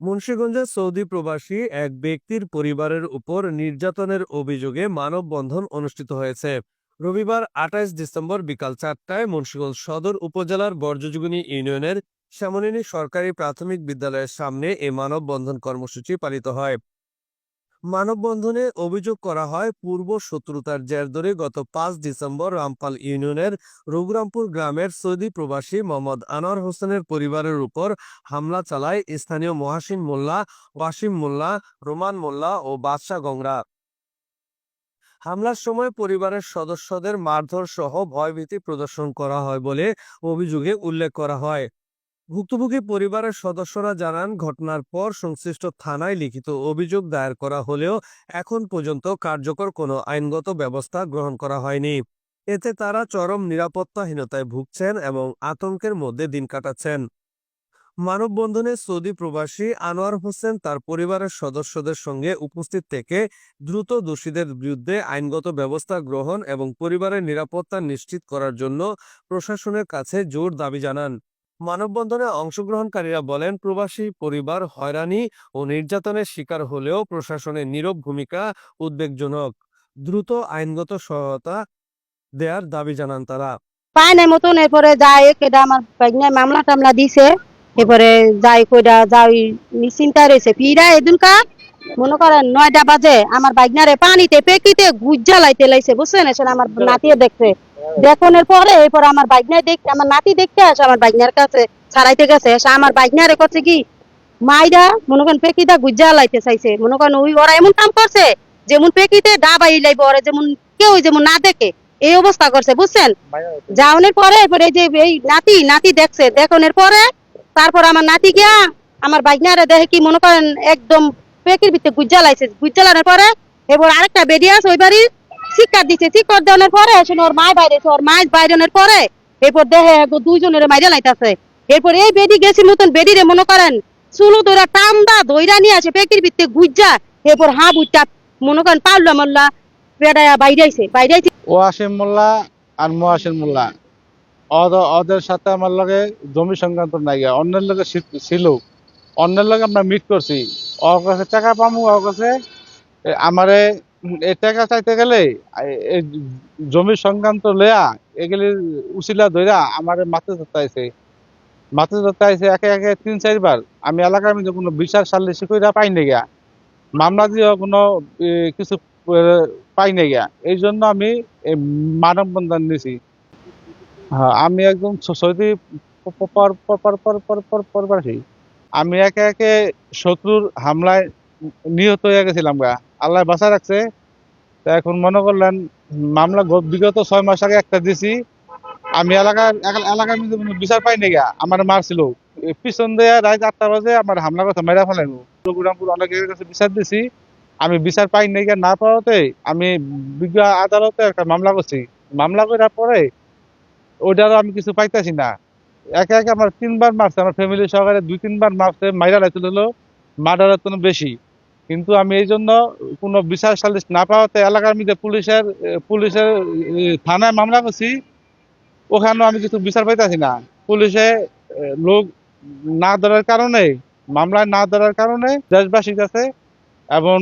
মুন্সীগঞ্জে Saudi প্রবাসী এক ব্যক্তির পরিবারের উপর নির্যাতনের অভিযোগে মানববন্ধন অনুষ্ঠিত হয়েছে। রবিবার আঠাইশ ডিসেম্বর বিকাল চারটায় মুন্সীগঞ্জ সদর উপজেলার বর্জ্যযুগুনি ইউনিয়নের শ্যামলিনী সরকারি প্রাথমিক বিদ্যালয়ের সামনে এ মানববন্ধন কর্মসূচি পালিত হয়। মানববন্ধনে অভিযোগ করা হয়, পূর্ব শত্রুতার জের ধরে গত পাঁচ ডিসেম্বর রামপাল ইউনিয়নের রঘুরামপুর গ্রামের সৌদি প্রবাসী মোহাম্মদ আনোয়ার হোসেনের পরিবারের উপর হামলা চালায় স্থানীয় মহাসিন মোল্লা, ওয়াসিম মোল্লা, রোমান মোল্লা ও বাদশাহ গংরা হামলার সময় পরিবারের সদস্যদের মারধর সহ ভয়ভীতি প্রদর্শন করা হয় বলে অভিযোগে উল্লেখ করা হয়। ভুক্তভোগী পরিবারের সদস্যরা জানান, ঘটনার পর সংশ্লিষ্ট থানায় লিখিত অভিযোগ দায়ের করা হলেও এখন পর্যন্ত কার্যকর কোনো আইনগত ব্যবস্থা গ্রহণ করা হয়নি। এতে তারা চরম নিরাপত্তাহীনতায় ভুগছেন এবং আতঙ্কের মধ্যে দিন কাটাচ্ছেন। মানববন্ধনে সৌদি প্রবাসী আনোয়ার হোসেন তার পরিবারের সদস্যদের সঙ্গে উপস্থিত থেকে দ্রুত দোষীদের বিরুদ্ধে আইনগত ব্যবস্থা গ্রহণ এবং পরিবারের নিরাপত্তা নিশ্চিত করার জন্য প্রশাসনের কাছে জোর দাবি জানান। মানববন্ধনে অংশগ্রহণকারীরা বলেন, প্রবাসী পরিবার হয়রানি ও নির্যাতনের শিকার হলেও প্রশাসনের নীরব ভূমিকা উদ্বেগজনক। দ্রুত আইনগত সহায়তা দেওয়ার দাবি জানান তারা। পায় নাই মতন, এরপরে যায় কেডা আমার মামলা টামলা দিছে, এরপরে যাই কইরা যাই নিশ্চিন্তা রয়েছে। পিরা এদিনকা মনে করেন নয়টা বাজে, আমার বাইকনারে পানিতে পেকিতে গুজ্জা লাইতে লাইছে, বুঝছেন? এসে আমার নাতিয়ে দেখছে। দেখনের পরে এরপর আমার বাইকনায় দেখ আমার নাতি দেখতে আসে আমার বাইকনার কাছে, ছাড়াইতে গেছে। এসে আমার বাইকনারে করছে কি? মাইরা, মনে করেন পেকিটা গুজ্জা লাইতে চাইছে। মনে করেন ওই ওরা এমন কাম করছে, যেমন পেকিতে ডাবাই লাইবে, ওরা যেমন কেউ যেমন না দেখে, এই অবস্থা করছে, বুঝছেন? যাওনের পরে এরপরে এই যে এই নাতি নাতি দেখছে। দেখনের পরে তারপর আমার নাতি গিয়া আমার বাইকনারে দেখে কি মনে করেন একদম পেকির ভিতরে গুজ্জা লাইছে। পরে এবার আরেকটা বেরিয়ে আছে ওই বাড়ি শিক্ষা দিচ্ছে পরে আসলে ওর মায় বাইরে ওর মায় পরে এরপর একদম দুইজনের মাইরে লাইতাছে। এরপর এই বেডি গেছি মতন বেডিরে মনে করেন, চুলো ধরা টান্দা দইরা নিয়ে আসে ভিতরে গুজ্জা। এরপর হা মনে করেন, পাল্লা মাল্লা বেড়ায়া বাইরে আইছে বাইরে আইছে ওয়াসিম মোল্লা আর মোয়াসিন মোল্লা। ওদ- ওদের সাথে আমার লগে জমি সংক্রান্ত নাই। অন্যের লগে ছিল। অন্যের লগে আমরা মিট করছি। ওর টাকা পামু ওর কাছে আমারে এই টাকা চাইতে গেলে জমি সংক্রান্ত লেয়া এগুলি উচিলা ধইরা আমারে মাথা আইছে মাথা আইছে একে একে তিন চারবার আমি এলাকার মধ্যে কোনো বিচার সালিশি কইরা পাই না গিয়া। মামলা দিয়েও কোনো কিছু পাই না গিয়া। এই জন্য আমি মানববন্ধন নিছি। হ্যাঁ আমি একদম সৌদি পর পর আমি একে একে শত্রুর হামলায় নিহত হয়ে গেছিলাম গা। আল্লাহ বাঁচা রাখছে। তা এখন মনে করলেন, মামলা বিগত ছয় মাস আগে একটা দিছি। আমি এলাকার এলাকা- এলাকার মধ্যে বিচার পাই না গা। আমার মারছিল। পিছন দিয়ে রাত আটটা বাজে আমার হামলা কথা মেরা ফেলেন। রঘুরামপুর অনেকের কাছে বিচার দিছি। আমি বিচার পাই নাই না পাওয়াতে আমি বিজ্ঞ আদালতে একটা মামলা করছি। মামলা করার পরে ওইটারও আমি কিছু পাইতেছি না। একে একে আমার তিনবার মারছে, আমার ফ্যামিলি সহকারে দুই, তিনবার মারছে, মাইরা লাইছিল হলো মার্ডারের তো বেশি। কিন্তু আমি এই জন্য কোনো বিচার সালিশ না পাওয়াতে এলাকার মধ্যে পুলিশের পুলিশের থানায় মামলা করছি, ওখানেও আমি কিছু বিচার পাইতেছি না। পুলিশে লোক না ধরার কারণে, মামলায় না ধরার কারণে দেশবাসীর কাছে এবং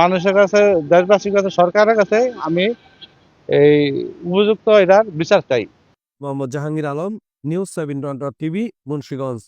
মানুষের কাছে, দেশবাসীর কাছে, সরকারের কাছে আমি এই উপযুক্ত এটার বিচার চাই। Mohammad Jahangir Alam news seven TV Munshiganj